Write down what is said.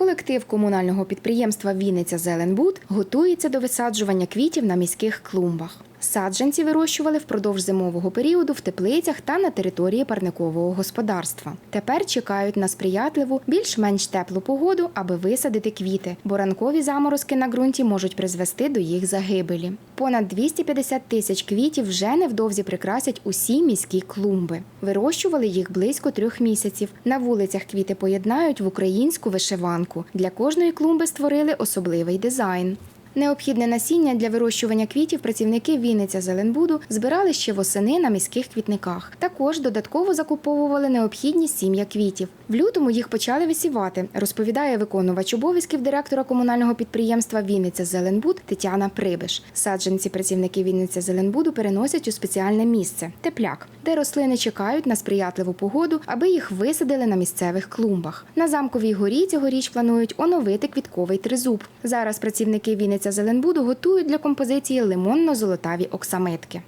Колектив комунального підприємства Вінниця Зеленбуд готується до висаджування квітів на міських клумбах. Саджанці вирощували впродовж зимового періоду в теплицях та на території парникового господарства. Тепер чекають на сприятливу, більш-менш теплу погоду, аби висадити квіти, бо ранкові заморозки на ґрунті можуть призвести до їх загибелі. Понад 250 тисяч квітів вже невдовзі прикрасять усі міські клумби. Вирощували їх близько трьох місяців. На вулицях квіти поєднають в українську вишиванку. Для кожної клумби створили особливий дизайн. Необхідне насіння для вирощування квітів працівники Вінниця Зеленбуду збирали ще восени на міських квітниках. Також додатково закуповували необхідні сім'я квітів. В лютому їх почали висівати, розповідає виконувач обов'язків директора комунального підприємства Вінниця Зеленбуд Тетяна Прибиш. Саджанці працівники Вінниця Зеленбуду переносять у спеціальне місце тепляк, де рослини чекають на сприятливу погоду, аби їх висадили на місцевих клумбах. На замковій горі цьогоріч планують оновити квітковий тризуб. Зараз працівники Вінниця Зеленбуду готують для композиції лимонно-золотаві оксамитки.